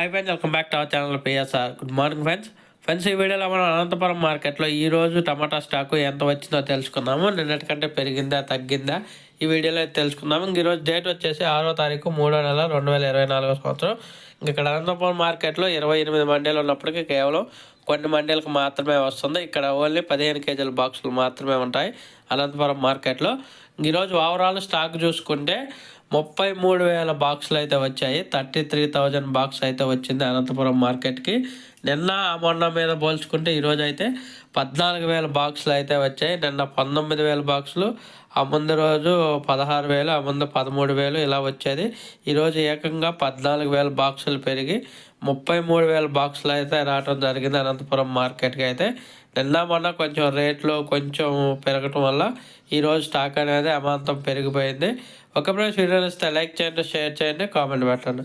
Hi friends welcome back to our channel PSR good morning friends friends ఈ వీడియోలో మనం అనంతపురం మార్కెట్లో ఈరోజు టమాటా స్టాకు ఎంత వచ్చిందో తెలుసుకుందాము. నిన్నటికంటే పెరిగిందా తగ్గిందా? ఈ వీడియోలో అయితే తెలుసుకుందాము ఇంక ఈరోజు డేట్ వచ్చేసి ఆరో తారీఖు మూడో నెల రెండు వేల ఇరవై నాలుగో సంవత్సరం. ఇంక ఇక్కడ అనంతపురం మార్కెట్లో ఇరవై ఎనిమిది మండీలు ఉన్నప్పటికీ కేవలం కొన్ని మండీలకు మాత్రమే వస్తుంది. ఇక్కడ ఓన్లీ పదిహేను కేజీల బాక్సులు మాత్రమే ఉంటాయి అనంతపురం మార్కెట్లో. ఈరోజు ఓవరాల్ స్టాక్ చూసుకుంటే ముప్పై మూడు వేల బాక్సులు అయితే వచ్చాయి. థర్టీ త్రీ థౌజండ్ బాక్స్ అయితే వచ్చింది అనంతపురం మార్కెట్కి. నిన్న మొన్న మీద పోల్చుకుంటే ఈరోజు అయితే పద్నాలుగు వేల బాక్సులు అయితే వచ్చాయి. నిన్న పంతొమ్మిది వేల బాక్సులు. ఆ ముందు రోజు పదహారు వేలు ఆ ముందు పదమూడు వేలు ఇలా వచ్చేది. ఈరోజు ఏకంగా పద్నాలుగు వేల బాక్సులు పెరిగి ముప్పై మూడు వేల బాక్సులు అయితే రావడం జరిగింది అనంతపురం మార్కెట్కి అయితే. నిన్న మొన్న కొంచెం రేట్లు కొంచెం పెరగటం వల్ల ఈరోజు స్టాక్ అనేది అమాంతం పెరిగిపోయింది. ఒక ప్రైస్ వీడియో ఇస్తే లైక్ చేయండి షేర్ చేయండి కామెంట్ పెట్టండి.